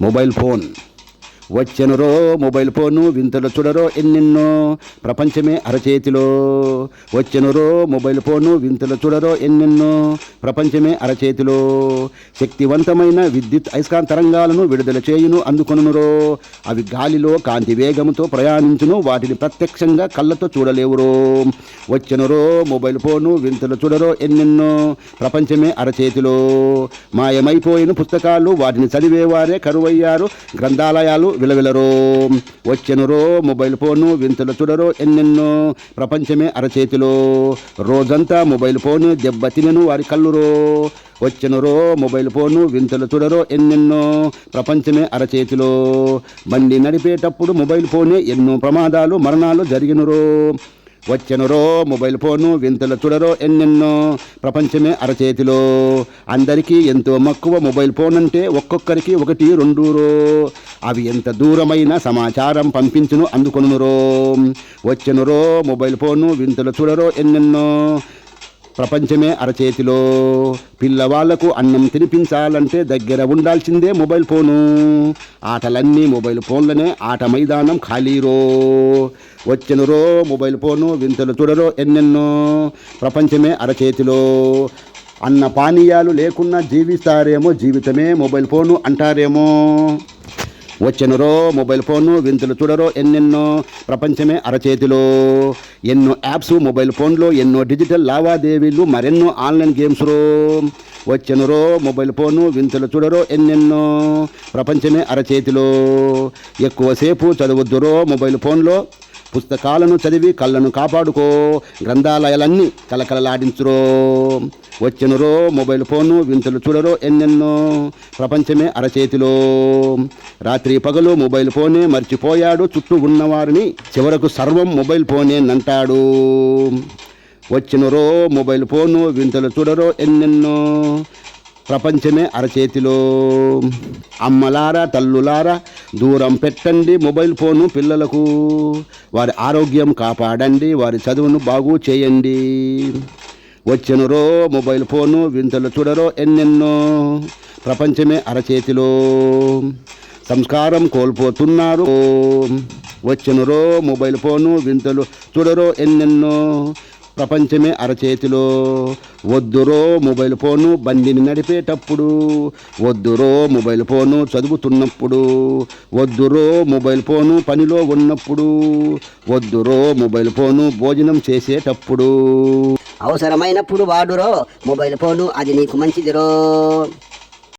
Mobile phone వచ్చెనురో mobile phone వింతలు చూడరో ఎన్నెన్నో ప్రపంచమే అరచేతిలో. వచ్చెనురో మొబైల్ ఫోను వింతలు చూడరో ఎన్నెన్నో ప్రపంచమే అరచేతిలో. శక్తివంతమైన విద్యుత్ అయస్కాంత తరంగాలను విడుదల చేయును అందుకొనురో అవి గాలిలో కాంతి వేగంతో ప్రయాణించును వాటిని ప్రత్యక్షంగా కళ్ళతో చూడలేవురో. వచ్చెనురో మొబైల్ ఫోను వింతలు చూడరో ఎన్నెన్నో ప్రపంచమే అరచేతిలో. మాయమైపోయిన పుస్తకాలు వాటిని చదివేవారే కరువయ్యారు గ్రంథాలయాలు విలవిలరో వచ్చెనురో మొబైల్ ఫోను వింతలు చూడరో ఎన్నెన్నో ప్రపంచమే అరచేతిలో. రోజంతా మొబైల్ ఫోను దెబ్బతినను వారి కళ్ళురో. వచ్చెనురో మొబైల్ ఫోను వింతలు చూడరో ఎన్నెన్నో ప్రపంచమే అరచేతిలో. బండి నడిపేటప్పుడు మొబైల్ ఫోనే ఎన్నో ప్రమాదాలు మరణాలు జరిగినరో. వచ్చెనురో మొబైల్ ఫోను వింతల చూడరో ఎన్నెన్నో ప్రపంచమే అరచేతిలో. అందరికీ ఎంతో మక్కువ మొబైల్ ఫోన్ అంటే ఒక్కొక్కరికి ఒకటి రెండు రో. అవి ఎంత దూరమైన సమాచారం పంపించును అందుకొనురో వచ్చెనురో మొబైల్ ఫోను వింతలు చూడరో ఎన్నెన్నో ప్రపంచమే అరచేతిలో. పిల్లవాళ్ళకు అన్నం తినిపించాలంటే దగ్గర ఉండాల్సిందే మొబైల్ ఫోను. ఆటలన్నీ మొబైల్ ఫోన్లనే ఆట మైదానం ఖాళీరో వచ్చినరో మొబైల్ ఫోను వింతలు చూడరో ఎన్నెన్నో. ప్రపంచమే అరచేతిలో. అన్న పానీయాలు లేకున్నా జీవిస్తారేమో జీవితమే మొబైల్ ఫోను అంటారేమో. వచ్చినరో మొబైల్ ఫోను వింతలు చూడరో ఎన్నెన్నో ప్రపంచమే అరచేతిలో. ఎన్నో యాప్స్ మొబైల్ ఫోన్లో ఎన్నో డిజిటల్ లావాదేవీలు మరెన్నో ఆన్లైన్ గేమ్స్ రో వచ్చినరో మొబైల్ ఫోను వింతలు చూడరో ఎన్నెన్నో ప్రపంచమే అరచేతిలో. ఎక్కువసేపు చదవద్దురో మొబైల్ ఫోన్లో. పుస్తకాలను చదివి కళ్ళను కాపాడుకో. గ్రంథాలయాలన్నీ కలకలలాడించురో వచ్చినరో మొబైల్ ఫోను వింతలు చూడరో ఎన్నెన్నో. ప్రపంచమే అరచేతిలో. రాత్రి పగలు మొబైల్ ఫోనే మర్చిపోయాడు చుట్టూ ఉన్నవారిని. చివరకు సర్వం మొబైల్ ఫోనే నంటాడు. వచ్చినరో మొబైల్ ఫోను వింతలు చూడరో ఎన్నెన్నో. ప్రపంచమే అరచేతిలో. అమ్మలారా తల్లులారా దూరం పెట్టండి మొబైల్ ఫోను పిల్లలకు. వారి ఆరోగ్యం కాపాడండి వారి చదువును బాగు చేయండి. వచ్చెనురో మొబైల్ ఫోను వింతలు చూడరో ఎన్నెన్నో. ప్రపంచమే అరచేతిలో. సంస్కారం కోల్పోతున్నారు. వచ్చెనురో మొబైల్ ఫోను వింతలు చూడరో ఎన్నెన్నో. ప్రపంచమే అరచేతిలో. వద్దురో మొబైల్ ఫోను బండిని నడిపేటప్పుడు. వద్దురో మొబైల్ ఫోను చదువుతున్నప్పుడు. వద్దురో మొబైల్ ఫోను పనిలో ఉన్నప్పుడు. వద్దురో మొబైల్ ఫోను భోజనం చేసేటప్పుడు. అవసరమైనప్పుడు వాడురో. మొబైల్ ఫోను అది నీకు మంచిదిరో.